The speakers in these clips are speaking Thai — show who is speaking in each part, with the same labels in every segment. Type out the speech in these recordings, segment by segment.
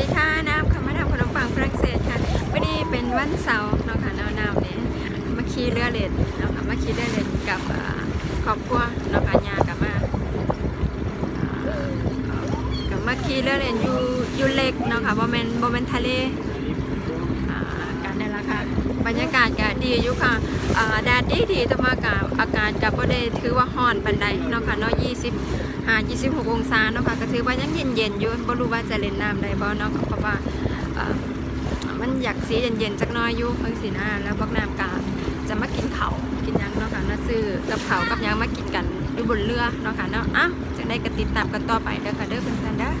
Speaker 1: ดีค่ะน้ำค่ะมาทำขนมปังฝรั่งเศสค่ะวันนี้เป็นวันเสาร์เนาะค่ะน้ำน้ำเนี่ยมาขี่เรือเล่นเนาะค่ะมาขี่เรือเล่นกับครอบครัวเนาะค่ะยากับมากับมาขี่เรือเล่นอยู่อยู่เล็กเนาะค่ะบอมเมนบอมเมนทะเลอ่ากันนี่นละค่ะบ รรยากาศก็ดีอยู่ค่ะแดดดีดีแต่ว่ากับอากาศก็บ่ได้ถือว่าร้อนปานใดเนาะค่ะเนาะ20หา26องศาเนาะค่ะก็ถือว่ายังเย็นๆอยู่บ่รู้ว่าจะเล่นน้ำได้บ่เนาะเพราะว่ามันอยากสีเย็นๆจักน้อยอยู่เพิ่งสินะแล้วพวกน้ำกาจะมากินเขากินยังเนาะค่ะมาซื้อกับเขากับยังมากินกันอยู่บนเรือเนาะค่ะเนาะอ้าวจังได้ก็ติดตามกันต่อไปเด้อค่ะเด้อเพิ่อนๆเด้อ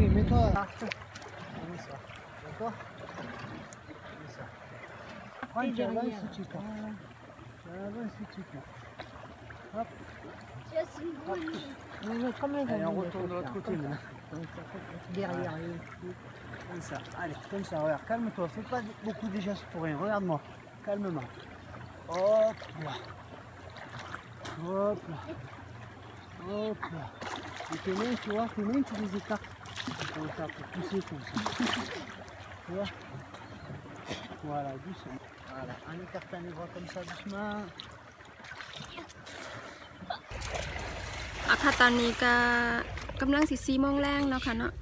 Speaker 2: Chérie, mets-toi. D'accord. Prends. Hop. Allez, on retourne de l'autre côté derrière. Comme ça. Allez, comme ça, regarde. Calme-toi. Fais pas beaucoup de gestes pour rien. Regarde-moi. Calmement. Hop là. Hop là. Hop là. Et tes mains, tu vois, tes mains, tu les écartes. Comme ça, pour pousser comme ça. Tu vois Voilà, doucement. Voilà, en écartant les bras comme ça, doucement.
Speaker 1: อาค่ะตอนนี้ก็กำลังสิซีโมงแรงเนาะค่ะเนาะ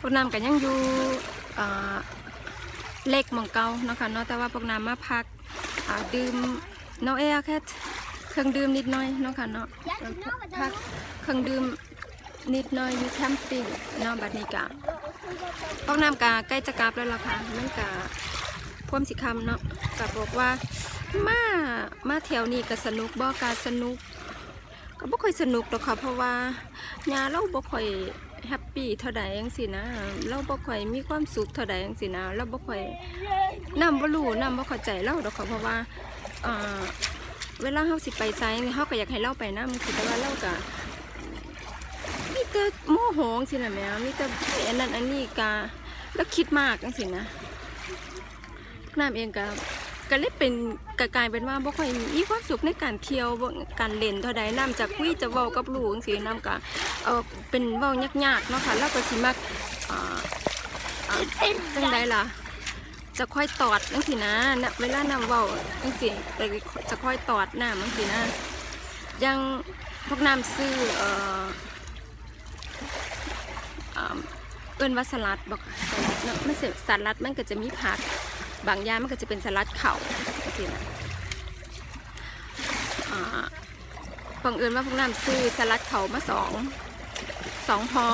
Speaker 1: พวกน้ำก็ยังอยู่เอ่อเล็กหมองเก่าเนาะค่ะเนาะแต่ว่าพวกน้ำมาพักอ่าดื่มเนาะเอะแค่เครื่องดื่มนิดหน่อยเนาะค่ะเนาะพักเครื่องดื่ม นิดหน่อยอยู่แคมปิ้งเนาะบัดนี้กะพวกน้ำกะใกล้จะกลับแล้วล่ะค่ะมันกะพ่วมสิคำเนาะกะบอกว่ามามาแถวนี้ก็สนุกบ่กาสนุก ก็บ่ค่อยสนุกหรอกค่ะเพราะว่าญาเราบ่ค่อยแฮปปี้เท่าใดจังซี่นะ เราบ่ค่อยมีความสุขเท่าใดจังซี่นะ เราบ่ค่อยนํบ่รู้นํบ่เข้าใจเราดอกค่ะเพราะว่าเวลาเฮาสิไปไสเฮาก็อยากให้เราไปนำสิแต่ว่าเราก็ แต่โมโหจังซี่นะแม่มีแต่อันนั้นอันนี้ก็แล้วคิดมากจังๆนะน้ำเองก็ก็เลยเป็นกกลายเป็นว่าบ่ค่อยมีความสุขในการเที่ยวการเล่นเท่าใดน้ำจะคุยจะเว้ากับลูกจังสีน้ำก็เออเป็นเว้ายากๆเนาะค่ะแล้วก็สิมักอ่าอ่าจังไดล่ะ จะค่อยตอดจังซี่นะนะเวลาน้ำเว้าจังซี่แต่จะค่อยตอดน้ำจังซี่นะยังพวกน้ำซื้อเอ่อา เอิ้นว่าสลัดบอกเนาะมันสิสลัดมันก็จะมีผักบางอย่างมันก็จะเป็นสลัดเข่าสินะบังเอิญว่าพวกน้ำซื้อสลัดเข่ามาสองสองฮอ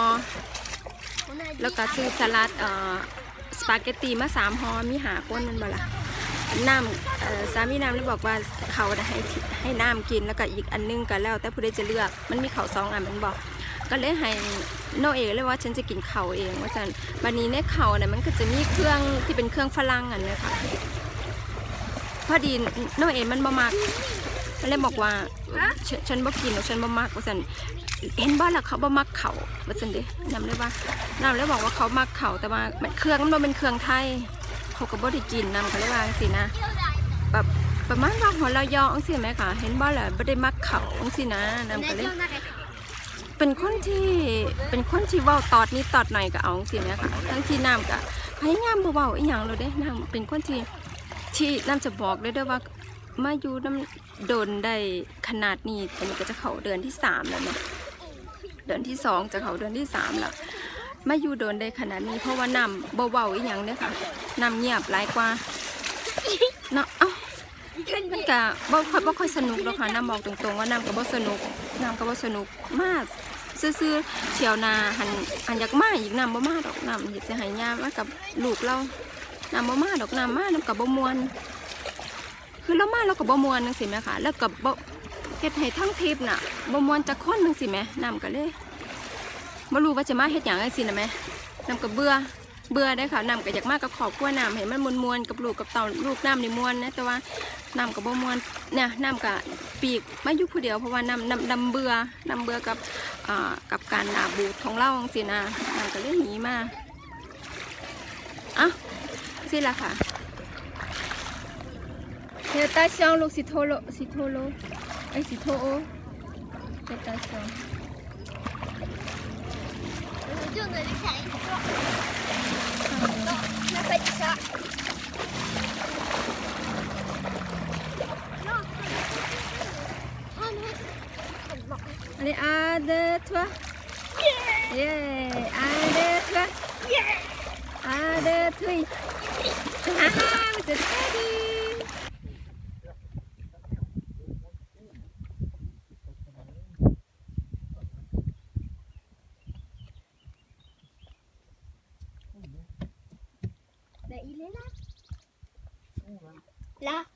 Speaker 1: แล้วก็ซื้อสลัดอ่อสปาเกตตีมาสามฮอมีหาก้นมันบ่ละน้ำสามีน้ำเลยบอกว่าเขาให้ให้น้ำกินแล้วก็อีกอันนึงก็แล้ว แต่ผู้ใดจะเลือกมันมีเขาสองอันมันบอก ก็เลยให้โนเอเลยว่าฉันจะกินเขาเองว่าฉันวันนี้ในเขาเนี่ยมันก็จะมีเครื่องที่เป็นเครื่องฝรั่งอันเนี้ค่ะพอดีโนเอมันบ่มักมันเลยบอกว่าฉฉันบ่กินหรอกฉันบ่มักว่าซั่นเห็นบ่ล่ะเขาบ่มักเขาว่าซั่นเด้นำเลยว่านำเลยบอกว่าเขามักเขาแต่ว่ามันเครื่องมันเป็นเครื่องไทยเขาก็บ่ได้กินนำเขาเลยว่าจังซี่นะแบบประมาณว่าหัวเรายอจังซี่ไหมคะเห็นบ่ล่ะบ่ได้มักเขาจังซี่นะนำ
Speaker 3: On
Speaker 1: ก็เลย เป็นคนที่เป็นคนที่เว้าตอดนี้ตอดหน่อยก็เอาจังซี่แหมค่ะทั้งที่น้ำก็พยายามบ่เว้าอีหยังเลยเด้น้ำเป็นคนที่ที่น้ำจะบอกเลยเด้อว่ามาอยู่น้ำโดนได้ขนาดนี้อันนี้ก็จะเขาเดือนที่สามแล้วเนาะเดือนที่สองจะเขาเดือนที่สามละมาอยู่โดนได้ขนาดนี้เพราะว่าน้ำเบาๆอีหยังเนี่ยค่ะน้ำเงียบหลายกว่าเนาะเอ้า มันก็บ่ค่อยบ่ค่อยสนุกหรอกค่ะน้ำบอกตรงๆว่าน้ำก็บ่สนุกน้ำก็บ่สนุกมากซื่อๆเที่ยวนาหันหันอยากมาอีกน้ำบ่มาดอกน้ำอยากจะห้ยามากับลูกเราน้ำบ่มาดอกน้ำมาน้ำกับบ่มวน คือเรามาเรากับบ่มวนนึงสิแม่ค่ะ แล้วกับบ่เฮ็ดให้ทั้งทริปน่ะบ่มวนจักคนนึงสิแม่น้ำก็เลยบ่รู้ว่าจะมาเฮ็ดหยังจังซี่นะแม่น้ำก็เบื่อ เบื่อได้อค่ะน้ำก็อยากมากับครอบครัวน้ำให้มันมวนๆกับลูกกับเต่าลูกน้ำนี่มวนนะแต่ว่าน้ำก็บ่มวนเนี่ยน้ำก็ปีกมาอยู่ผู้เดียวเพราะว่าน้ำน้ำดำเบื่อน้ำเบื่อกับอ่ากับการนาบูดของเราจังซี่นะน้ำก็เลยหนีมาอ่ะ สิละค่ะเฮตาช่องลูกสิโทโลสิโทโลไอยสิโทโอเฮตาช่อง
Speaker 3: 我就那里看一个，
Speaker 1: อันนี้อาเดทัวเย้อาเดทัวอาเดทุยฮ่าฮ่ามันจะได้ดี
Speaker 3: Ben, il est là. Là.